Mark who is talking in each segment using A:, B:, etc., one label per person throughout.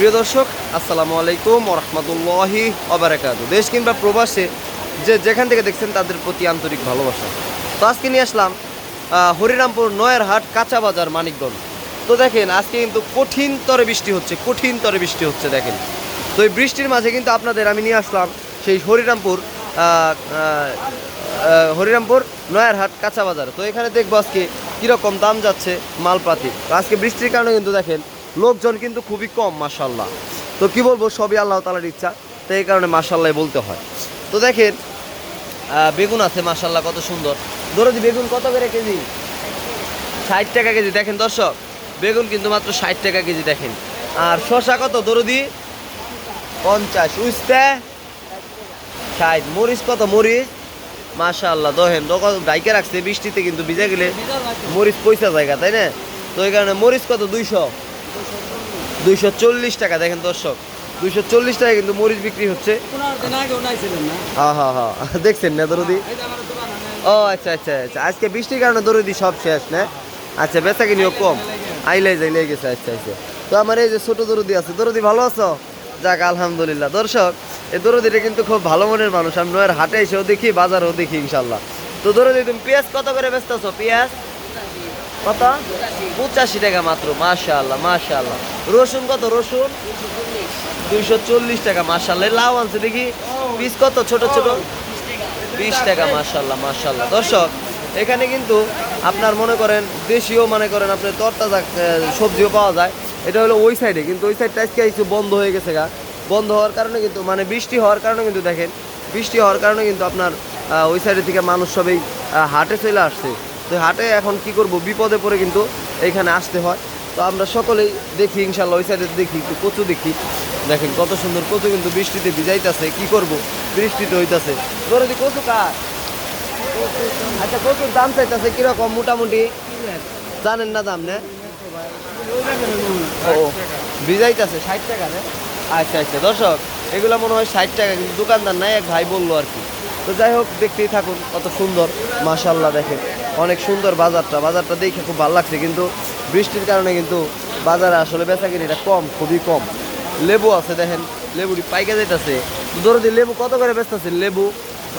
A: প্রিয় দর্শক, আসসালামু আলাইকুম রহমতুল্লাহি অবরাকাতু দেশ কিংবা প্রবাসে যে যেখান থেকে দেখছেন তাদের প্রতি আন্তরিক ভালোবাসা। তো আজকে নিয়ে আসলাম হরিরামপুর নয়ের হাট কাঁচা বাজার মানিকগঞ্জ। তো দেখেন, আজকে কিন্তু কঠিন তরে বৃষ্টি হচ্ছে, কঠিন তরে বৃষ্টি হচ্ছে, দেখেন। তো এই বৃষ্টির মাঝে কিন্তু আপনাদের আমি নিয়ে আসলাম সেই হরিরামপুর হরিরামপুর নয়ারহাট কাঁচা বাজার। তো এখানে দেখব আজকে কীরকম দাম যাচ্ছে মালপাতি। আজকে বৃষ্টির কারণে কিন্তু দেখেন লোকজন কিন্তু খুবই কম মাসাল্লাহ তো কি বলব, সবই আল্লাহ তালার ইচ্ছা, তো এই কারণে মাসাল্লাহ বলতে হয়। তো দেখেন বেগুন আছে মাসাল্লাহ কত সুন্দর। দরদি বেগুন কত করে কেজি? ষাট টাকা কেজি। দেখেন দর্শক, বেগুন কিন্তু মাত্র ষাট টাকা কেজি, দেখেন। আর শশা কত? দরদি পঞ্চাশ। উস্তে, ষাট। মরিচ কত? মরিচ, মাশাআল্লাহ দহেন গাইকে রাখছে, বৃষ্টিতে কিন্তু ভিজে গেলে মরিচ পয়সা জায়গা, তাই না? তো এই কারণে মরিচ কত? দুইশো। দুইশো চল্লিশ টাকা দেখেন দর্শক। দুইশো চল্লিশ টাকা কিন্তু মরিচ বিক্রি হচ্ছে। হ্যাঁ হ্যাঁ হ্যাঁ দেখছেন না দরদি?
B: এই যে আমার দোকান
A: ও আচ্ছা আচ্ছা আচ্ছা। আজকে বৃষ্টির কারণে দরদি সব শেষ না? আচ্ছা বেচা কিনিও কম। আইলাই যাই লেগে গেছে আচ্ছা আচ্ছা। তো আমার এই যে ছোট দরদি আছে দরদি ভালো আছো? যাক আলহামদুলিল্লাহ। দর্শক এই দরদিটা কিন্তু খুব ভালো মনের মানুষ। আমি নয়ের হাটে এসেও দেখি বাজারও দেখি ইনশাল্লাহ তো দরদি তুমি পেঁয়াজ কত করে বেচতে আছো পেঁয়াজ? কত? পঁচাশি টাকা মাত্র, মাশাআল্লাহ মাশাআল্লাহ। রসুন কত রসুন? দুইশো চল্লিশ টাকা, মাশাআল্লাহ। লাউ আনছে দেখি। পিস কত? ছোট ছোট? বিশ টাকা মাশাল্লাহ মাশাল্লাহ দর্শক, এখানে কিন্তু আপনার মনে করেন, দেশীয় মনে করেন আপনার তরতাজা সবজিও পাওয়া যায়। এটা হলো ওই সাইডে কিন্তু ওই সাইডটা আজকে একটু বন্ধ হয়ে গেছে গা। বন্ধ হওয়ার কারণে কিন্তু মানে বৃষ্টি হওয়ার কারণে কিন্তু দেখেন, বৃষ্টি হওয়ার কারণে কিন্তু আপনার ওই সাইডের থেকে মানুষ সবাই হাটে চলে আসছে। তো হাটে এখন কি করব? বিপদে পড়ে কিন্তু এইখানে আসতে হয়। তো আমরা সকলেই দেখি ইনশাল্লাহ ওই সাইডে দেখি, একটু কচু দেখি। দেখেন কত সুন্দর কচু কিন্তু বৃষ্টিতে ভিজাইতেছে, কি করব? বৃষ্টিতে হইতাছে। দি কচু কার? আচ্ছা কচুর দাম চাইতেছে কীরকম? মোটামুটি জানেন না দাম, না? ও, ভিজাইতেছে ষাট টাকা আচ্ছা আচ্ছা দর্শক, এগুলো মনে হয় ষাট টাকা, কিন্তু দোকানদার নাই, এক ভাই বলল আর কি। তো যাই হোক, দেখতেই থাকুন কত সুন্দর মাশাল্লাহ দেখেন। অনেক সুন্দর বাজারটা। বাজারটা দেখে খুব ভালো লাগছে কিন্তু বৃষ্টির কারণে কিন্তু বাজারে আসলে বেচা কিনিটা কম খুবই কম। লেবু আছে দেখেন লেবুটি পাইকা যাইতেছে। ধরে দিন লেবু কত করে বেচতেছেন লেবু?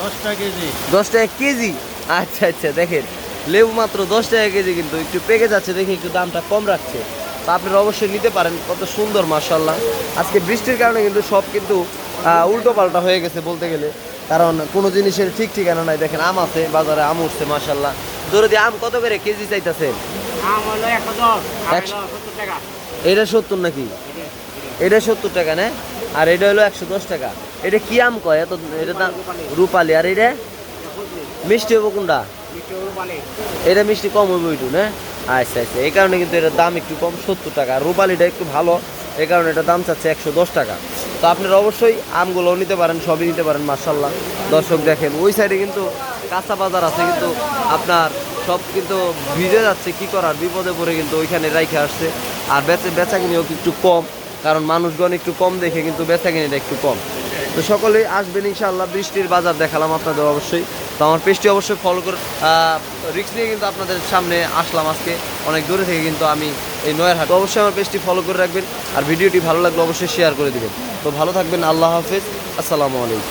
B: দশটা কেজি।
A: দশ টাকা কেজি? আচ্ছা আচ্ছা দেখেন। লেবু মাত্র দশ টাকা কেজি কিন্তু একটু পেকে যাচ্ছে দেখে একটু দামটা কম রাখছে। তা আপনারা অবশ্যই নিতে পারেন কত সুন্দর মার্শাল্লাহ আজকে বৃষ্টির কারণে কিন্তু সব কিন্তু উল্টো পাল্টা হয়ে গেছে বলতে গেলে। কারণ কোনো জিনিসের ঠিক ঠিকানা নাই। দেখেন আম আছে বাজারে আম উঠছে মার্শাল্লাহ ধরে দিয়ে আম কত করে কেজি চাইতেছে?
B: আম হলো একশো দশ
A: একশো।
B: সত্তর টাকা।
A: এটা সত্তর নাকি? এটা সত্তর টাকা না? আর এটা হলো একশো দশ টাকা। এটা কি আম কয়? এত এটা দাম রূপালি। আর এটা? মিষ্টি হব কোনটা? এটা মিষ্টি কম হইব একটু না? আচ্ছা আচ্ছা। এই কারণে কিন্তু এটার দাম একটু কম সত্তর টাকা। আর রূপালিটা একটু ভালো। এই কারণে এটা দাম চাচ্ছে একশো দশ টাকা। তো আপনারা অবশ্যই আমগুলোও নিতে পারেন সবই নিতে পারেন মার্শাল্লাহ দর্শক দেখেন ওই সাইডে কিন্তু কাঁচা বাজার আছে, কিন্তু আপনার সব কিন্তু ভিজে যাচ্ছে, কি করার? বিপদে পড়ে কিন্তু ওইখানে রাইখে আসছে। আর বেচে বেচা কিনেও একটু কম, কারণ মানুষগণ একটু কম দেখে কিন্তু বেচা কিনেটা একটু কম। তো সকলেই আসবেন ইনশাআল্লাহ, বৃষ্টির বাজার দেখালাম আপনাদের অবশ্যই। তো আমার পেজটি অবশ্যই ফলো করে রিক্স নিয়ে কিন্তু আপনাদের সামনে আসলাম আজকে। অনেক দূরে থেকে কিন্তু আমি এই নয়ের হাট অবশ্যই আমার পেজটি ফলো করে রাখবেন। আর ভিডিওটি ভালো লাগলে অবশ্যই শেয়ার করে দিবেন। তো ভালো থাকবেন, আল্লাহ হাফেজ। আসসালামু আলাইকুম।